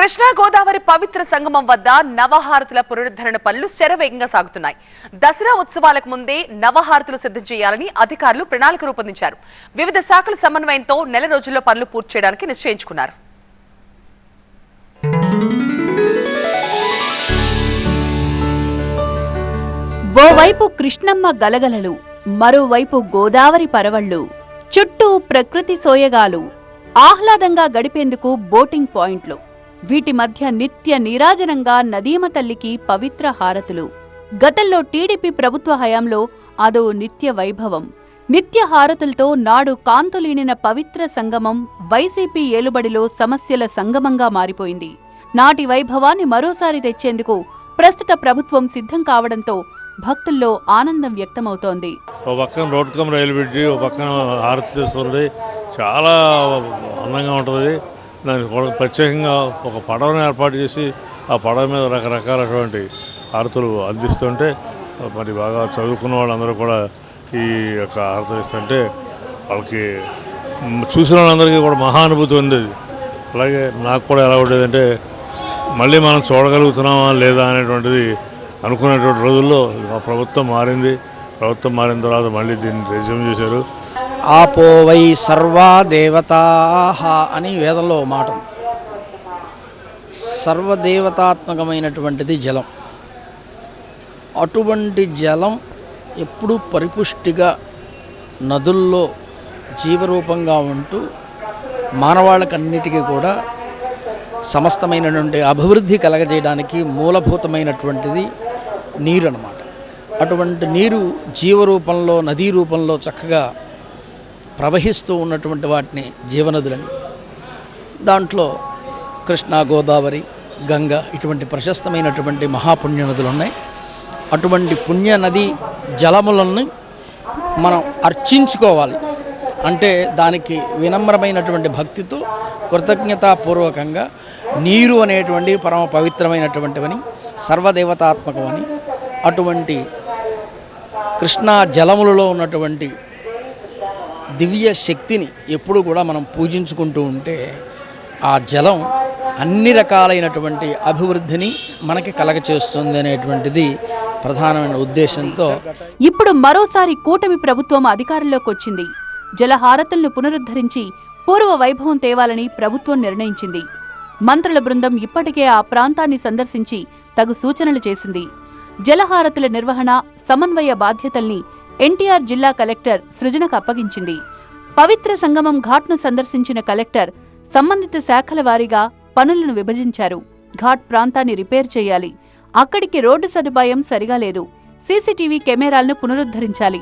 కృష్ణా గోదావరి పవిత్ర సంగమం వద్ద నవహారతుల పునరుద్ధరణ పనులు శరవేగంగా సాగుతున్నాయి. దసరా ఉత్సవాలకు ముందే నవహారతులు సిద్ధం చేయాలని అధికారులు ప్రణాళిక రూపొందించారు. వివిధ శాఖల సమన్వయంతో నెల రోజుల్లో పనులు పూర్తి చేయడానికి నిశ్చయించుకున్నారు. ఓవైపు కృష్ణమ్మ గలగలలు మరోవైపు గోదావరి పరవళ్ళు చుట్టూ ప్రకృతి సోయగాలు ఆహ్లాదంగా గడిపేందుకు బోటింగ్ పాయింట్లు. వీటి మధ్య నిత్య నీరాజనంగా నదీమ తల్లికి పవిత్ర హారతులు. గతంలో టీడీపీ ప్రభుత్వ హయాంలో అదో నిత్య వైభవం. నిత్య హారతులతో నాడు కాంతులీనిన పవిత్ర సంగమం వైసీపీ ఏలుబడిలో సమస్యల సంగమంగా మారిపోయింది. నాటి వైభవాన్ని మరోసారి తెచ్చేందుకు ప్రస్తుత ప్రభుత్వం సిద్ధం కావడంతో భక్తుల్లో ఆనందం వ్యక్తమవుతోంది. ఒక పక్కన రైలు బ్రిడ్జి పక్కన హారతి చేస్తుంది చాలా అందంగా ఉంటుంది. దానికి కూడా ప్రత్యేకంగా ఒక పడవను ఏర్పాటు చేసి ఆ పడవ మీద రకరకాలటువంటి హారతులు అందిస్తుంటే మరి బాగా చదువుకున్న వాళ్ళందరూ కూడా ఈ యొక్క హారతులు ఇస్తుంటే వాళ్ళకి చూసిన వాళ్ళందరికీ కూడా మహానుభూతి ఉండేది. అలాగే నాకు కూడా ఎలా ఉండేదంటే మళ్ళీ మనం చూడగలుగుతున్నామా లేదా అనేటువంటిది అనుకునేటువంటి రోజుల్లో ప్రభుత్వం మారింది. ప్రభుత్వం మారిన తర్వాత మళ్ళీ దీన్ని రెజ్యూమ్ చేశారు. ఆపో వై సర్వా దేవతా అని వేదంలో మాట సర్వదేవతాత్మకమైనటువంటిది జలం. అటువంటి జలం ఎప్పుడూ పరిపుష్టిగా నదుల్లో జీవరూపంగా ఉంటూ మానవాళకన్నిటికీ కూడా సమస్తమైనటువంటి అభివృద్ధి కలగజేయడానికి మూలభూతమైనటువంటిది నీరు అన్నమాట అటువంటి నీరు జీవరూపంలో నదీ రూపంలో చక్కగా ప్రవహిస్తూ ఉన్నటువంటి వాటిని జీవనదులని. దాంట్లో కృష్ణా గోదావరి గంగ ఇటువంటి ప్రశస్తమైనటువంటి మహాపుణ్య నదులు ఉన్నాయి. అటువంటి పుణ్య నది జలములను మనం అర్చించుకోవాలి. అంటే దానికి వినమ్రమైనటువంటి భక్తితో కృతజ్ఞతాపూర్వకంగా నీరు అనేటువంటి పరమ పవిత్రమైనటువంటివని సర్వదేవతాత్మకమని అటువంటి కృష్ణా జలములలో ఉన్నటువంటి దివ్య శక్తిని ఎప్పుడు కూడా మనం పూజించుకుంటూ ఉంటే ఆ జలం అన్ని రకాలైనటువంటి అభివృద్ధిని మనకి కలగచేస్తుంది అనేటువంటిది ప్రధానమైన ఉద్దేశంతో ఇప్పుడు మరోసారి కూటమి ప్రభుత్వం అధికారంలోకి వచ్చింది. జలహారతులను పునరుద్ధరించి పూర్వ వైభవం తేవాలని ప్రభుత్వం నిర్ణయించింది. మంత్రుల బృందం ఇప్పటికే ఆ ప్రాంతాన్ని సందర్శించి తగు సూచనలు చేసింది. జలహారతుల నిర్వహణ సమన్వయ బాధ్యతల్ని ఎన్టీఆర్ జిల్లా కలెక్టర్ సృజనకు అప్పగించింది. పవిత్ర సంగమం ఘాట్ను సందర్శించిన కలెక్టర్ సంబంధిత శాఖల వారీగా పనులను విభజించారు. ఘాట్ ప్రాంతాన్ని రిపేర్ చేయాలి. అక్కడికి రోడ్డు సదుపాయం సరిగా లేదు. సీసీటీవీ కెమెరాలను పునరుద్ధరించాలి.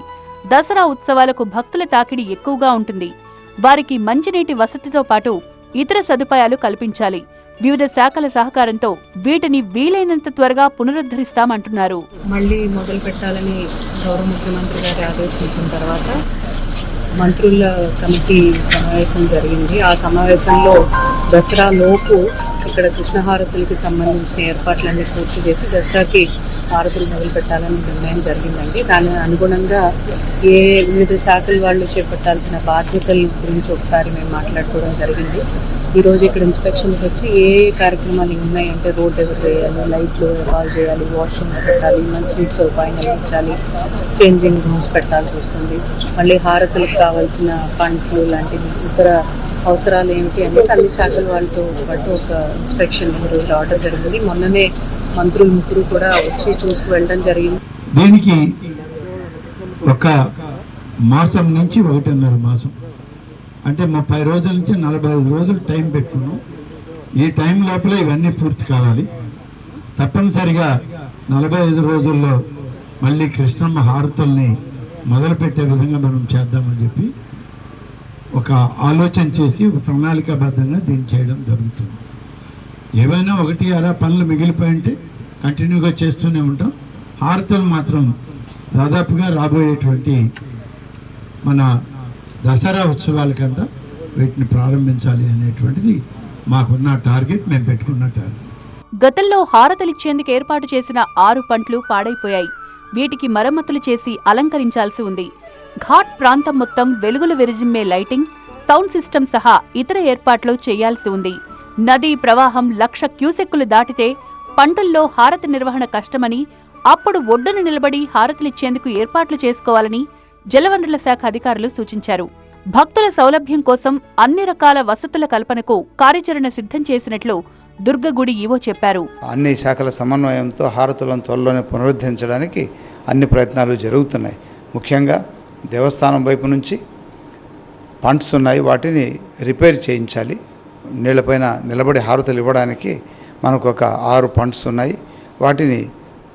దసరా ఉత్సవాలకు భక్తుల తాకిడి ఎక్కువగా ఉంటుంది. వారికి మంచినీటి వసతితో పాటు ఇతర సదుపాయాలు కల్పించాలి. వివిధ శాఖల సహకారంతో వీటిని వీలైనంత త్వరగా పునరుద్ధరిస్తామంటున్నారు. మళ్ళీ మొదలు పెట్టాలని గౌరవ ముఖ్యమంత్రి గారి ఆదేశించిన తర్వాత మంత్రుల కమిటీ సమావేశం జరిగింది. ఆ సమావేశంలో దసరా లోపు ఇక్కడ కృష్ణహారతులకి సంబంధించిన ఏర్పాట్లన్నీ పూర్తి చేసి దసరాకి హారతులు మొదలు పెట్టాలని నిర్ణయం జరిగిందండి. దాని అనుగుణంగా ఏ వివిధ శాఖల వాళ్ళు చేపట్టాల్సిన బాధ్యతల గురించి ఒకసారి మేము మాట్లాడుకోవడం జరిగింది. ఈరోజు ఇక్కడ ఇన్స్పెక్షన్కి వచ్చి ఏ కార్యక్రమాలు ఉన్నాయి అంటే రోడ్ ఎవరు వేయాలి లైట్లు కాల్ చేయాలి వాష్రూమ్ పెట్టాలి మంచి సీట్స్ పైన కలిగించాలి చేంజింగ్ రూమ్స్ పెట్టాల్సి వస్తుంది. మళ్ళీ హారతులకు కావాల్సిన పండ్లు లాంటివి ఇతర అవసరాలు ఏమిటి అనేది అన్ని శాఖల వాళ్ళతో పాటు ఒక ఇన్స్పెక్షన్ ఈరోజు రావడం జరిగింది. మొన్ననే మంత్రులు ముగ్గురు కూడా వచ్చి చూసుకు వెళ్ళడం జరిగింది. దీనికి ఒక మాసం నుంచి ఒకటిన్నర మాసం అంటే ముప్పై రోజుల నుంచి నలభై ఐదు రోజులు టైం పెట్టుకున్నాం. ఈ టైం లోపల ఇవన్నీ పూర్తి కావాలి. తప్పనిసరిగా నలభై ఐదు రోజుల్లో మళ్ళీ కృష్ణమ్మ హారతుల్ని మొదలుపెట్టే విధంగా మనం చేద్దామని చెప్పి ఒక ఆలోచన చేసి ఒక ప్రణాళికాబద్ధంగా దీన్ని చేయడం జరుగుతుంది. ఏవైనా ఒకటి అలా పనులు మిగిలిపోయి ఉంటే కంటిన్యూగా చేస్తూనే ఉంటాం. హారతులు మాత్రం దాదాపుగా రాబోయేటువంటి మన దసరా ఉత్సవాలకంతా వీటిని ప్రారంభించాలి అనేటువంటిది మాకున్న టార్గెట్ మేము పెట్టుకున్న టార్గెట్. గతంలో హారతలిచ్చేందుకు ఏర్పాటు చేసిన ఆరు పంట్లు పాడైపోయాయి. వీటికి మరమ్మతులు చేసి అలంకరించాల్సి ఉంది. ఘాట్ ప్రాంతం మొత్తం వెలుగులు విరజిమ్మే లైటింగ్ సౌండ్ సిస్టమ్ సహా ఇతర ఏర్పాట్లు చేయాల్సి ఉంది. నదీ ప్రవాహం లక్ష క్యూసెక్కులు దాటితే పంటల్లో హారతి నిర్వహణ కష్టమని అప్పుడు ఒడ్డున నిలబడి హారతులిచ్చేందుకు ఏర్పాట్లు చేసుకోవాలని జలవనరుల శాఖ అధికారులు సూచించారు. భక్తుల సౌలభ్యం కోసం అన్ని రకాల వసతుల కల్పనకు కార్యాచరణ సిద్ధం చేసినట్లు దుర్గగుడి ఈవో చెప్పారు. అన్ని శాఖల సమన్వయంతో హారతులను త్వరలోనే పునరుద్ధరించడానికి అన్ని ప్రయత్నాలు జరుగుతున్నాయి. ముఖ్యంగా దేవస్థానం వైపు నుంచి పంట్స్ ఉన్నాయి వాటిని రిపేర్ చేయించాలి. నీళ్ళపైన నిలబడి హారతులు ఇవ్వడానికి మనకు ఒక ఆరు పంట్స్ ఉన్నాయి. వాటిని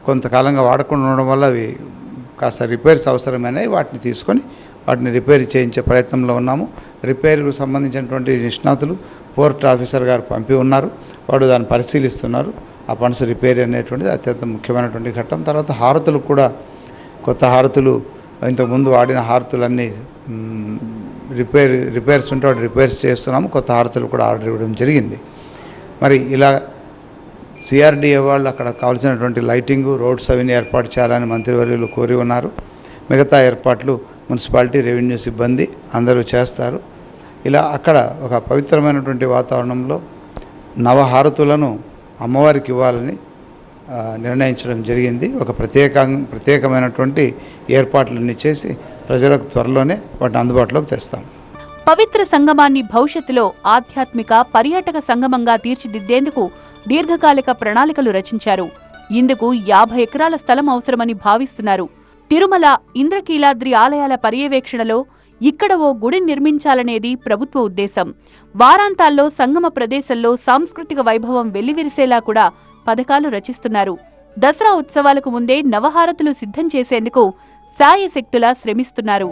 కొంతకాలంగా వాడకుండా ఉండడం వల్ల అవి కాస్త రిపేర్స్ అవసరమైనవి. వాటిని తీసుకొని వాటిని రిపేర్ చేయించే ప్రయత్నంలో ఉన్నాము. రిపేర్కు సంబంధించినటువంటి నిష్ణాతులు పోర్ట్ ఆఫీసర్ గారు పంపి ఉన్నారు. వాడు దాన్ని పరిశీలిస్తున్నారు. ఆ పండ్స్ రిపేర్ అనేటువంటిది అత్యంత ముఖ్యమైనటువంటి ఘట్టం. తర్వాత హారతులు కూడా కొత్త హారతులు ఇంతకుముందు వాడిన హారతులన్నీ రిపేర్ రిపేర్స్ ఉంటే వాటి రిపేర్స్ చేస్తున్నాము కొత్త హారతులు కూడా ఆర్డర్ ఇవ్వడం జరిగింది. మరి ఇలా సిఆర్డీఏ వాళ్ళు అక్కడ కావాల్సినటువంటి లైటింగు రోడ్స్ అవన్నీ ఏర్పాటు చేయాలని మంత్రివర్యులు కోరి ఉన్నారు. మిగతా ఏర్పాట్లు మున్సిపాలిటీ రెవెన్యూ సిబ్బంది అందరూ చేస్తారు. ఇలా అక్కడ ఒక పవిత్రమైనటువంటి వాతావరణంలో నవహారతులను అమ్మవారికి ఇవ్వాలని నిర్ణయించడం జరిగింది. ఒక ప్రత్యేక ప్రత్యేకమైనటువంటి ఏర్పాట్లన్నీ చేసి ప్రజలకు త్వరలోనే వాటిని అందుబాటులోకి తెస్తాం. పవిత్ర సంగమాన్ని భవిష్యత్తులో ఆధ్యాత్మిక పర్యాటక సంగమంగా తీర్చిదిద్దేందుకు దీర్ఘకాలిక ప్రణాళికలు రచించారు. ఇందుకు యాభై ఎకరాల స్థలం అవసరమని భావిస్తున్నారు. తిరుమల ఇంద్రకీలాద్రి ఆలయాల పర్యవేక్షణలో ఇక్కడ ఓ గుడి నిర్మించాలనేది ప్రభుత్వ ఉద్దేశం. వారాంతాల్లో సంగమ ప్రదేశంలో సాంస్కృతిక వైభవం వెల్లివిరిసేలా కూడా పథకాలు రచిస్తున్నారు. దసరా ఉత్సవాలకు ముందే నవహారతులు సిద్ధం చేసేందుకు సాయశక్తులా శ్రమిస్తున్నారు.